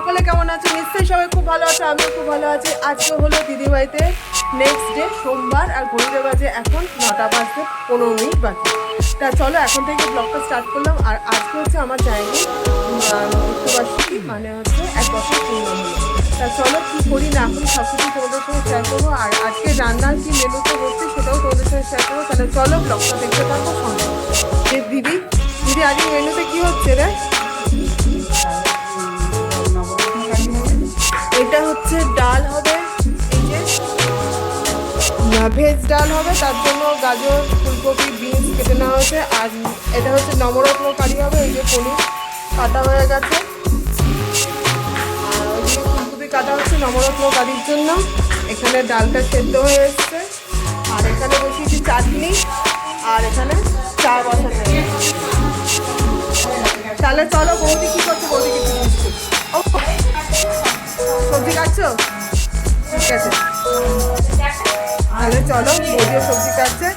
সকলে কেমন আছে? নিশ্চয়ই সবাই খুব ভালো আছে, আমিও খুব ভালো আছি। আজকে হলো দিদিবাড়িতে নেক্সট ডে সোমবার আর ঘড়িতে বাজে এখন নটা বাজতে পনেরো মিনিট বাকি। তা চলো, এখন থেকে ব্লগটা স্টার্ট করলাম। আর আজকে হচ্ছে আমার জায়গা মৃত্যুবার্ষিকী মানে হচ্ছে এক বছর তা চলো, কী করি না করি সব কিছু তোমাদের সঙ্গে শেয়ার করব। আর আজকে রান্নার কি মেনুতে হচ্ছে সেটাও তোমাদের সঙ্গে শেয়ার করব। তাহলে চলো ব্লগটা দেখতে থাকব সঙ্গে এ দিদি দিদি, আজকে মেনুতে কী হচ্ছে রে? হচ্ছে ডাল হবে যে। ভেজ ডাল হবে, তার জন্য গাজর, ফুলকপি, বিনস কেটে নেওয়া হয়েছে। আর এটা হচ্ছে নবরত্ন কারি হবে, এই যে পনির কাটা হয়ে গেছে। আর ওইদিকে ফুলকপি কাটা হচ্ছে নবরত্ন কারির জন্য। এখানে ডালটা সেদ্ধ হয়ে এসছে। আর এখানে বসিয়েছি চাটনি। আর এখানে চা হয়েছে। তাহলে চলো বৌদি কি করছে, বৌদি কিছু কাটছো ঠিক আছে। তাহলে চলো বৌদিও সবজি কাটছে।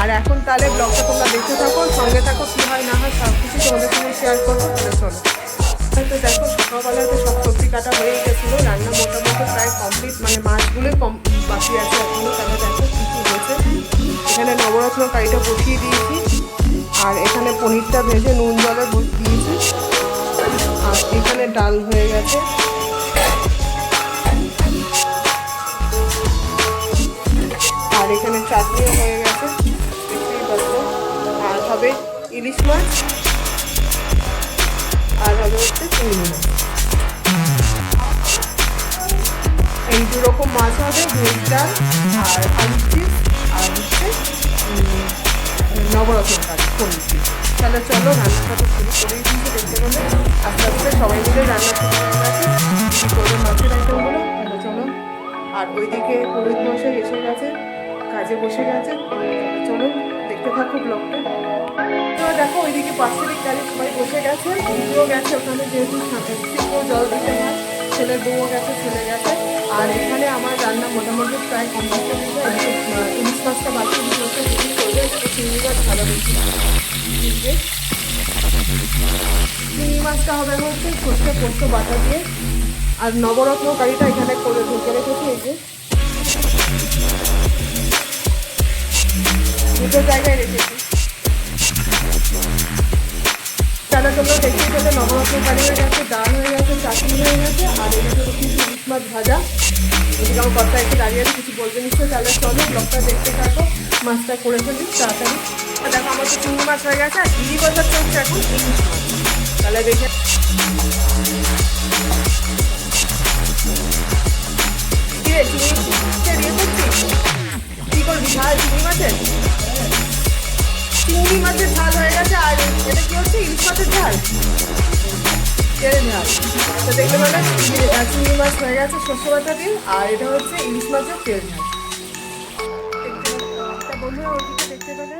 আর এখন তাহলে ব্লগটা তোমরা দেখতে থাকো, সঙ্গে থাকো, কী হয় না হয়, সব কিছু তোমাদের সঙ্গে শেয়ার করব, তাহলে চলো। তো দেখো সকালবেলা তো সব সবজি কাটা হয়ে গেছিল, রান্না মোটামুটি প্রায় কমপ্লিট মানে মাছগুলোই কম বাকি আছে এখনও, তাহলে দেখো কী হয়েছে। এখানে নবরত্ন কারিটা বসিয়ে দিয়েছি, আর এখানে পনিরটা ভেজে নুন জলে দিয়েছি। আর এখানে ডাল হয়ে গেছে। এখানে চাটনিও হয়ে গেছে। আর হবে ইলিশ মাছ, আর হবে হচ্ছে চিংড়ি মাছ। এই দু রকম মাছ হবে, ভেজ আর আলু চিপস, আর হচ্ছে নবরত্ন কাজ পনির তাহলে চলো, রান্নাটা তো শুরু করেই দিয়েছি, দেখতে পেলে। আস্তে আস্তে সবাই মিলে রান্না শুরু হয়ে গেছে কী করবে মাছের আইটেমগুলো চলো। আর ওইদিকে পুরোহিত মশাই এসে গেছে। কাজে বসে গেছে। চলো, দেখতে থাকো ব্লগটা তো দেখো, ওইদিকে পাঁচটারিক কাজে সবাই বসে গেছে। দিদিও গেছে ওখানে যেহেতু সিংহ জল দিতে হয়, ছেলের বউও গেছে ছেলে গেছে। আর এখানে আমার রান্না মোটামুটি প্রায় কমপ্লিট গেছে ইলিশ মাছটা বাকি দিদি করবে চিংড়ি মাছ ভালো বেশি চিংড়ি মাছটা হবে হচ্ছে সর্ষে পোস্ত বাটা দিয়ে। আর নবরত্ন কারিটা এখানে করে ঢুকে রেখেছি এই যে। দুটো জায়গায় রেখেছি। তাহলে তোমরা দেখতেই পেলে নবরত্ন কারি হয়ে গেছে ডাল হয়ে গেছে, চাটনি হয়ে গেছে, আর হচ্ছে ইলিশ মাছ ভাজা। এদিকে আমার একটু দাঁড়িয়ে কিছু বলবে নিশ্চয় তাহলে চলো ব্লগটা দেখতে থাকো, মাছটা করে ফেলি তাড়াতাড়ি। দেখো, আমার তো চিংড়ি মাছ হয়ে গেছে, আর চিংড়ি বাজার চলছে এখন, ইলিশ তাহলে দেখে এটা কি হচ্ছে? ইলিশ ঝাল? ঝাল তো দেখতে পেলে চিংড়ি মাছ হয়ে গেছে শস্য বাটা দিয়ে, আর এটা হচ্ছে ইলিশ মাছের তেল ঝাল দেখতে বন্ধুরা দেখতে পেলে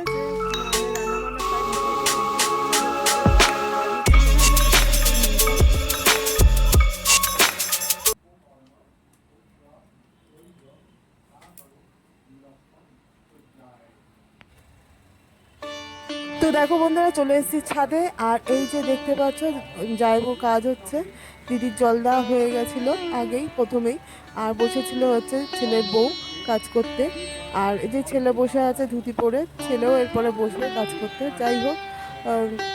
দেখো বন্ধুরা, চলে এসেছি ছাদে। আর এই যে দেখতে পাচ্ছ যাইবো কাজ হচ্ছে। দিদির জল দেওয়া হয়ে গেছিল আগেই, প্রথমেই। আর বসেছিল হচ্ছে ছেলের বউ কাজ করতে। আর এই যে ছেলে বসে আছে ধুতি পরে, ছেলেও এরপরে বসবে কাজ করতে। যাই হোক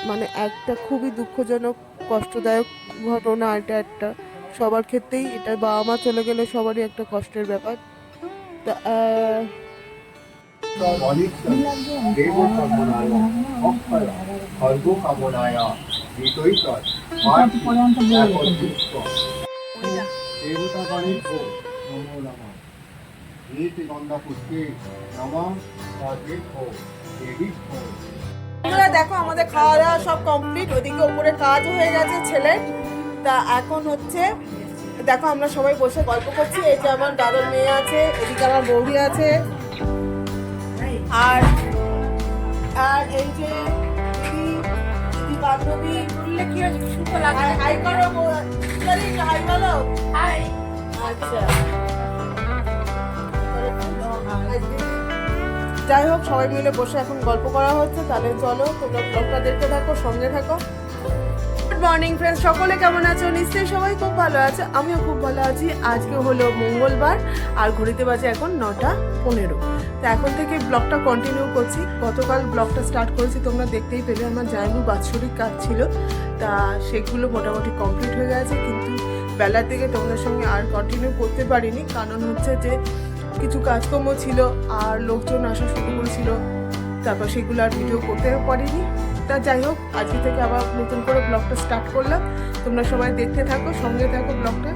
মানে একটা খুবই দুঃখজনক, কষ্টদায়ক ঘটনা, এটা একটা সবার ক্ষেত্রেই। এটা বাবা মা চলে গেলে সবারই একটা কষ্টের ব্যাপার। তা আহ, অনিত্য দেব কামনায় অক্ষয় খর্গ কামনায় বিতৈতর দেবতা গণেশ ভো নমো নমঃ নীতি গন্ধা পুষ্পে নমঃ রাধে ভো দেবী ভো বন্ধুরা দেখো আমাদের খাওয়া দাওয়া সব কমপ্লিট ওদিকে উপরে কাজ হয়ে গেছে ছেলে। তা এখন হচ্ছে দেখো আমরা সবাই বসে গল্প করছি। এই যে আমার দাদার মেয়ে আছে এদিকে আমার বৌদি আছে। আর আর এই যে দিদি দিদি বান্ধবী? বললে কি হয় সুন্দর লাগে হাই করো বৌ- চলি একটু হাই বলো। হাই। আচ্ছা। যাই হোক সবাই মিলে বসে এখন গল্প করা হচ্ছে তাহলে চলো তোমরা ব্লগটা দেখতে থাকো সঙ্গে থাকো। গুড মর্নিং ফ্রেন্ডস সকলে কেমন আছো? নিশ্চয়ই সবাই খুব ভালো আছে। আমিও খুব ভালো আছি। আজকে হলো মঙ্গলবার, আর ঘড়িতে বাজে এখন নটা পনেরো। তো এখন থেকে ব্লগটা কন্টিনিউ করছি। গতকাল ব্লগটা স্টার্ট করেছি, তোমরা দেখতেই পেলে, আমার জায়গু বাৎসরিক কাজ ছিল। তা সেগুলো মোটামুটি কমপ্লিট হয়ে গেছে, কিন্তু বেলার দিকে তোমাদের সঙ্গে আর কন্টিনিউ করতে পারিনি। কারণ হচ্ছে যে কিছু কাজকর্ম ছিল, আর লোকজন আসা শুরু করেছিল। তারপর সেগুলো আর ভিডিও করতেও পারিনি। তা যাই হোক, আজকে থেকে আবার নতুন করে ব্লগটা স্টার্ট করলাম। তোমরা সবাই দেখতে থাকো, সঙ্গে থাকো ব্লগটা।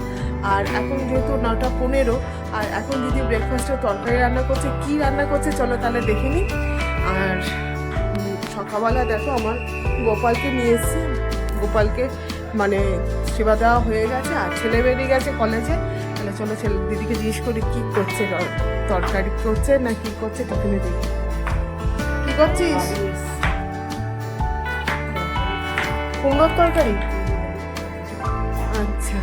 আর এখন যেহেতু নটা পনেরো, আর এখন দিদি ব্রেকফাস্টে তরকারি রান্না করছে, কি রান্না করছে চলো তাহলে দেখে নিই। আর সকালবেলা দেখো আমার গোপালকে নিয়ে এসেছি। গোপালকে মানে সেবা দেওয়া হয়ে গেছে, আর ছেলে বেরিয়ে গেছে কলেজে তাহলে চলো ছেলে দিদিকে জিজ্ঞেস করি, কী করছে তরকারি করছে না কী করছে, টিফিনে দেখি। কী করছিস? কুমড়োর তরকারি? আচ্ছা।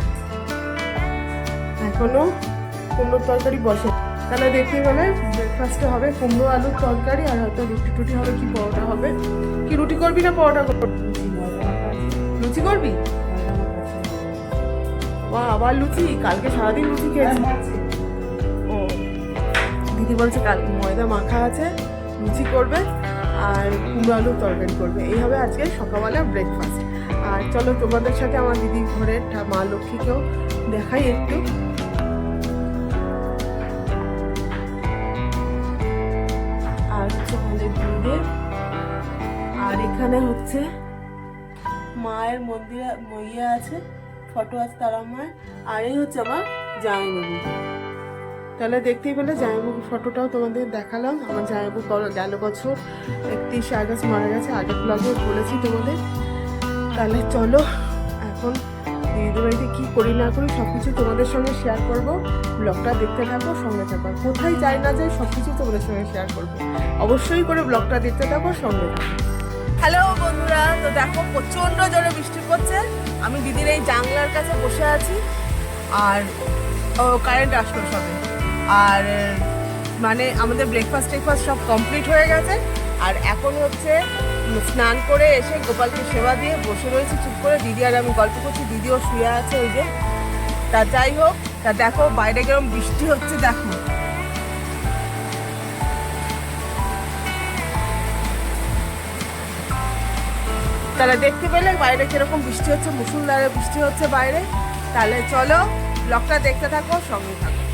এখনও কুমড়োর তরকারি বসে। তাহলে দেখতে গেলে ব্রেকফাস্টে হবে কুমড়ো আলুর তরকারি আর হয়তো রুটি টুটি হবে কি পরোটা হবে। কি রুটি করবি না পরোটা করবি? লুচি করবি? বা আবার লুচি? কালকে সারাদিন লুচি খেয়েছি। ও, দিদি বলছে কাল ময়দা মাখা আছে, লুচি করবে আর কুমড়ো আলুর তরকারি করবে। এই হবে আজকে সকালবেলা ব্রেকফাস্ট আর চলো তোমাদের সাথে আমার দিদির ঘরের মা লক্ষ্মীকেও দেখাই একটু। আর হচ্ছে আমাদের গুরুদেব আর এখানে হচ্ছে মায়ের মন্দিরে ইয়ে আছে, ফটো আছে তারা মায়ের। আর এই হচ্ছে আমার জামাইবাবু। তাহলে দেখতেই পেলে জামাইবাবুর ফটোটাও তোমাদের দেখালাম। আমার জামাইবাবু গেল বছর একত্রিশে আগস্ট মারা গেছে, আগের ব্লগে বলেছি তোমাদের। তাহলে চলো, এখন দিদিদের বাড়িতে কী করি না করি সব কিছু তোমাদের সঙ্গে শেয়ার করব। ব্লগটা দেখতে থাকো, সঙ্গে থাকো। কোথায় যাই না যাই সব কিছু তোমাদের সঙ্গে শেয়ার করব। অবশ্যই করে ব্লগটা দেখতে থাকো, সঙ্গে থাকো। হ্যালো বন্ধুরা, তো দেখো প্রচণ্ড জোরে বৃষ্টি পড়ছে। আমি দিদির এই জানলার কাছে বসে আছি, আর কারেন্ট আসলো সবে। আর মানে আমাদের ব্রেকফাস্ট টেকফাস্ট সব কমপ্লিট হয়ে গেছে। আর এখন হচ্ছে স্নান করে এসে গোপালকে সেবা দিয়ে বসে রয়েছি, চুপ করে। দিদি আর আমি গল্প করছি, দিদিও শুয়ে আছে ওই যে। তা যাই হোক, তা দেখো বাইরে কিরম বৃষ্টি হচ্ছে, দেখো। তাহলে দেখতে পেলে বাইরে কীরকম বৃষ্টি হচ্ছে, মুসুলধারে বৃষ্টি হচ্ছে বাইরে। তাহলে চলো ব্লগটা দেখতে থাকো, সঙ্গে থাকো।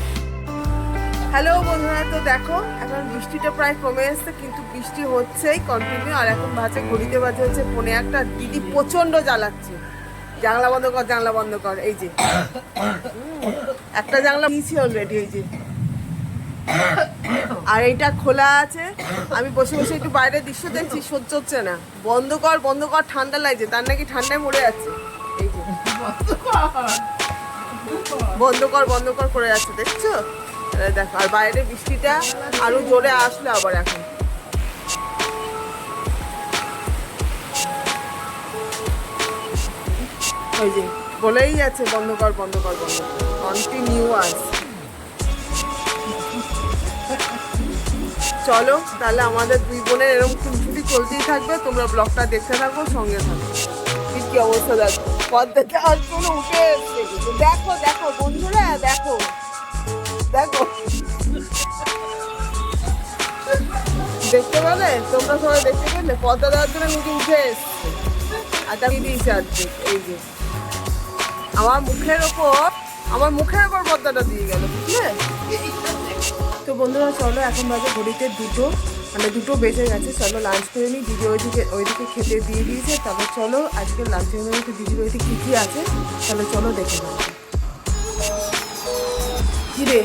হ্যালো বন্ধুরা তো দেখো এখন বৃষ্টিটা প্রায় কমে এসছে কিন্তু বৃষ্টি হচ্ছেই কন্টিনিউ আর এখন বাজে ঘড়িতে বাজে হচ্ছে পনে একটা দিদি প্রচণ্ড জ্বালাচ্ছে। জানলা বন্ধ কর জানলা বন্ধ কর এই যে। একটা জানলা দিয়েছি অলরেডি এই যে। আর এইটা খোলা আছে। আমি বসে বসে একটু বাইরের দৃশ্য দেখছি সহ্য হচ্ছে না। বন্ধ কর বন্ধ কর ঠান্ডা লাগছে তার নাকি ঠান্ডায় মরে যাচ্ছে। এই যে। বন্ধ কর। বন্ধ কর করে যাচ্ছে দেখছ? আর বাইরে বৃষ্টিটা জোরে আসলো আবার এখন। ওই যে, বলেই যাচ্ছে, বন্ধ কর বন্ধ কর, বন্ধ চলো, তাহলে আমাদের দুই বোনের এরকম খুনসুটি চলতেই থাকবে, তোমরা ব্লগটা দেখতে থাকো, সঙ্গে থাকো। কি কি অবস্থা, দেখো কোনো উঠে দেখো দেখো, বন্ধুরা, দেখো। দেখো। দেখতে পাবে? তোমরা সবাই দেখতে পেলে? পদ্মা দেওয়ার জন্য নিজে উঠে এসছে। আর তা দিয়েছে আর্ধেক এই যে। আমার মুখের ওপর, আমার মুখের ওপর পদ্মাটা দিয়ে গেল, বুঝলে? তো বন্ধুরা, চলো, এখন বাজে ঘড়িতে দুটো। মানে দুটো বেজে গেছে। চলো লাঞ্চ করে নিই দিদি ওইদিকে ওইদিকে খেতে দিয়ে দিয়েছে। তারপর চলো, আজকে লাঞ্চের মেনুতে দিদির ওইদিকে কী কী আছে? তাহলে চলো দেখে নাও। কী রে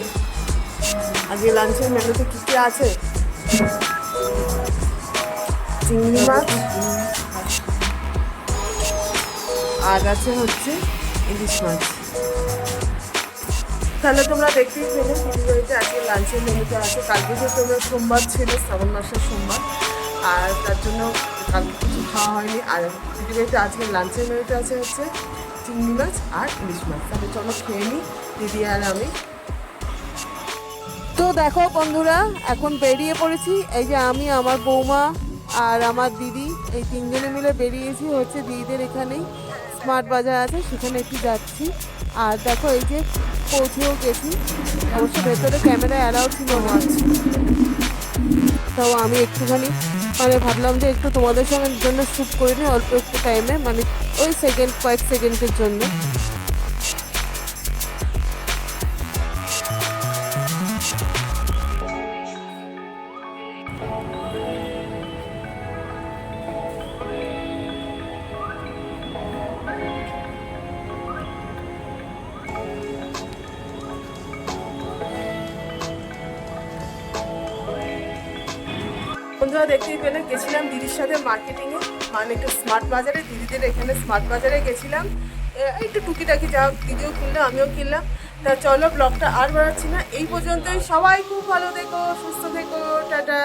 আজকে লাঞ্চের মেনুতে কী কী আছে? চিংড়ি মাছ আর আছে হচ্ছে ইলিশ মাছ। তাহলে তোমরা দেখতেই পেলে দিদিবাড়িতে আজকে লাঞ্চের মেনুতে আছে। কালকে যে তোমরা সোমবার ছিল, শ্রাবণ মাসের সোমবার। আর তার জন্য কালকে কিছু খাওয়া হয়নি। আর দিদিবাড়িতে আজকে লাঞ্চের মেনুতে আছে হচ্ছে চিংড়ি মাছ আর ইলিশ মাছ। তাহলে চলো খেয়ে নিই দিদি আর আমি। তো দেখো বন্ধুরা, এখন বেরিয়ে পড়েছি। এই যে আমি, আমার বৌমা আর আমার দিদি, এই তিনজনে মিলে বেরিয়েছি হচ্ছে দিদিদের এখানেই স্মার্ট বাজার আছে, সেখানে একটু যাচ্ছি। আর দেখো এই যে পৌঁছেও গেছি। অবশ্য ভেতরে ক্যামেরা অ্যালাউ ছিল না। তাও আমি একটুখানি মানে ভাবলাম যে একটু তোমাদের সঙ্গে জন্য শ্যুট করে নিই, অল্প একটু টাইমে মানে ওই সেকেন্ড কয়েক সেকেন্ডের জন্য। বন্ধুরা দেখতেই পেলে গেছিলাম দিদির সাথে মার্কেটিংয়ে মানে একটু স্মার্ট বাজারে, দিদিদের এখানে স্মার্ট বাজারে গেছিলাম। একটু টুকিটাকি যা দিদিও কিনলো আমিও কিনলাম। তা চলো ব্লগটা আর বাড়াচ্ছি না। এই পর্যন্তই। সবাই খুব ভালো দেখো সুস্থ থেকো, টাটা।